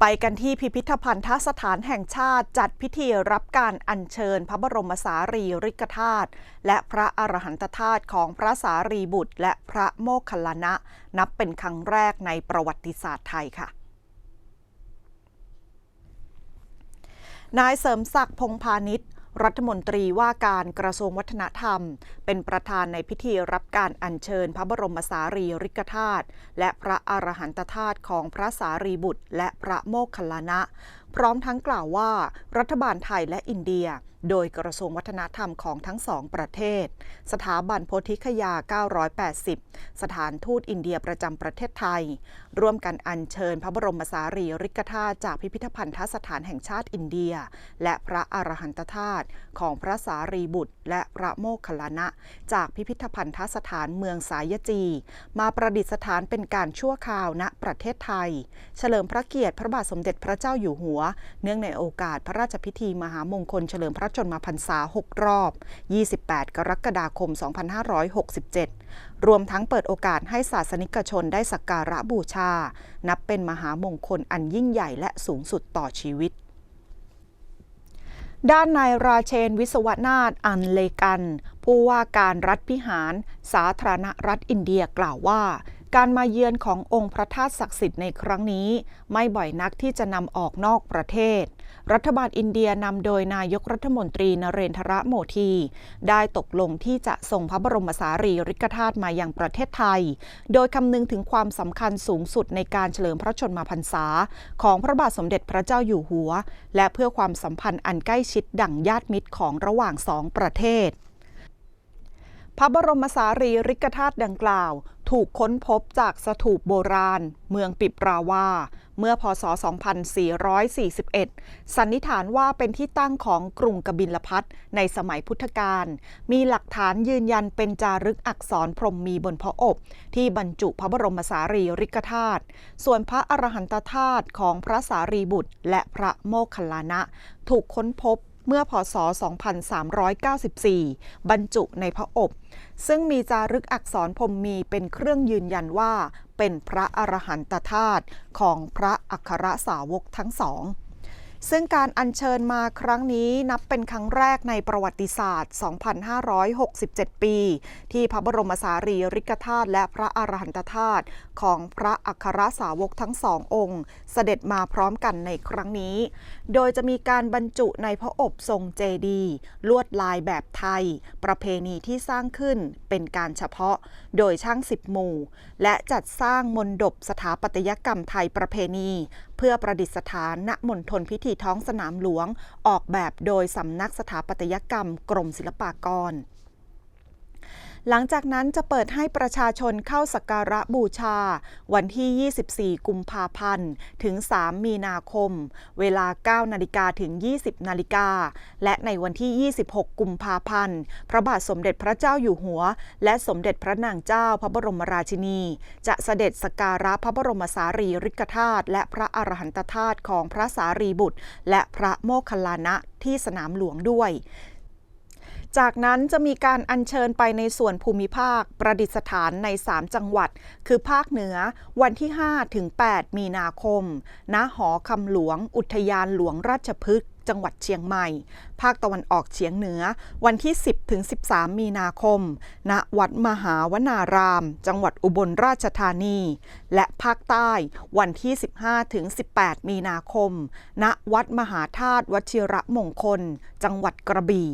ไปกันที่พิพิธภัณฑสถานแห่งชาติจัดพิธีรับการอัญเชิญพระบรมสารีริกธาตุและพระอรหันตธาตุของพระสารีบุตร และพระโมคคัลลานะ นับเป็นครั้งแรกในประวัติศาสตร์ไทยค่ะนายเสริมศักดิ์พงพาณิชย์ รัฐมนตรีว่าการกระทรวงวัฒนธรรม เป็นประธานในพิธีรับการอัญเชิญพระบรมสารีริกธาตุและพระอรหันตธาตุของพระสารีบุตร และพระโมคคัลลานะ พร้อมทั้งกล่าวว่า รัฐบาลไทยและอินเดีย โดยกระทรวงวัฒนธรรมของทั้งสองประเทศ สถาบันโพธิคยา 980 สถานทูตอินเดียประจำประเทศไทย ร่วมกันอัญเชิญพระบรมสารีริกธาตุจากพิพิธภัณฑสถานแห่งชาติอินเดีย และพระอรหันตธาตุของพระสารีบุตร และพระโมคคัลลานะ จากพิพิธภัณฑสถานเมืองสายจี มาประดิษฐานเป็นการชั่วคราวณประเทศไทย เฉลิมพระเกียรติพระบาทสมเด็จพระเจ้าอยู่หัว เนื่องในโอกาสพระราชพิธีมหามงคลเฉลิมพระชนมพรรษา 6 รอบ 28 กรกฎาคม 2567 รวมทั้งเปิดโอกาสให้ศาสนิกชนได้สักการะบูชา นับเป็นมหามงคลอันยิ่งใหญ่และสูงสุดต่อชีวิตด้านนายราเชนวิศวนาถอันเลกัน ผู้ว่าการรัฐพิหาร สาธารณรัฐอินเดียกล่าวว่า การมาเยือนขององค์พระธาตุศักดิ์สิทธิ์ในครั้งนี้ ไม่บ่อยนักที่จะนำออกนอกประเทศ รัฐบาลอินเดียนำโดยนายกรัฐมนตรีนเรนทรโมที ได้ตกลงที่จะส่งพระบรมสารีริกธาตุมายังประเทศไทย โดยคำนึงถึงความสำคัญสูงสุดในการเฉลิมพระชนมพรรษา ของพระบาทสมเด็จพระเจ้าอยู่หัว และเพื่อความสัมพันธ์อันใกล้ชิดดั่งญาติมิตรของระหว่างสองประเทศ พระบรมสารีริกธาตุดังกล่าว ถูกค้นพบจากสถูปโบราณ เมืองปิปราวา เมื่อพศ 2441 สันนิษฐานว่าเป็นที่ตั้งของกรุงกบิลพัทในสมัยพุทธกาล มีหลักฐานยืนยันเป็นจารึกอักษรพรหมมีบนพระอบ ที่บรรจุพระบรมสารีริกธาตุ ส่วนพระอรหันตธาตุของพระสารีบุตร และพระโมคคัลลานะ ถูกค้นพบ เมื่อพศ 2394 บรรจุในพระอบ ซึ่งมีจารึกอักษรพรมมีเป็นเครื่องยืนยันว่า เป็นพระอรหันตธาตุของพระอัครสาวกทั้งสอง ซึ่งการอัญเชิญมาครั้งนี้นับเป็นครั้งแรกในประวัติศาสตร์ 2,567 ปี ที่พระบรมสารีริกธาตุและพระอรหันตธาตุของพระอัครสาวกทั้งสององค์ เสด็จมาพร้อมกันในครั้งนี้ โดยจะมีการบรรจุในพระอบทรงเจดีย์ลวดลายแบบไทย ประเพณีที่สร้างขึ้นเป็นการเฉพาะ โดยช่างสิบหมู่ และจัดสร้างมนดบสถาปัตยกรรมไทยประเพณี เพื่อประดิษฐานณมณฑลพิธีท้องสนามหลวง ออกแบบโดยสำนักสถาปัตยกรรมกรมศิลปากร หลังจากนั้นจะเปิดให้ประชาชนเข้าสักการะบูชา วันที่ 24 กุมภาพันธ์ ถึง 3 มีนาคม เวลา 9 นาฬิกาถึง 20 นาฬิกา และในวันที่ 26 กุมภาพันธ์ พระบาทสมเด็จพระเจ้าอยู่หัว และสมเด็จพระนางเจ้าพระบรมราชินี จะเสด็จสักการะพระบรมสารีริกธาตุและพระอรหันตธาตุของพระสารีบุตร และพระโมคคัลลานะที่สนามหลวงด้วย จากนั้นจะมีการอัญเชิญไปในส่วนภูมิภาค ประดิษฐานใน 3 จังหวัด คือภาคเหนือวันที่ 5 ถึง 8 มีนาคม ณ หอคำหลวง อุทยานหลวงราชพฤกษ์จังหวัดเชียงใหม่ ภาคตะวันออกเฉียงเหนือ วันที่ 10 ถึง 13 มีนาคม ณ วัดมหาวนาราม จังหวัดอุบลราชธานี และภาคใต้ วันที่ 15 ถึง 18 มีนาคม ณ วัดมหาธาตุวชิระมงคล จังหวัดกระบี่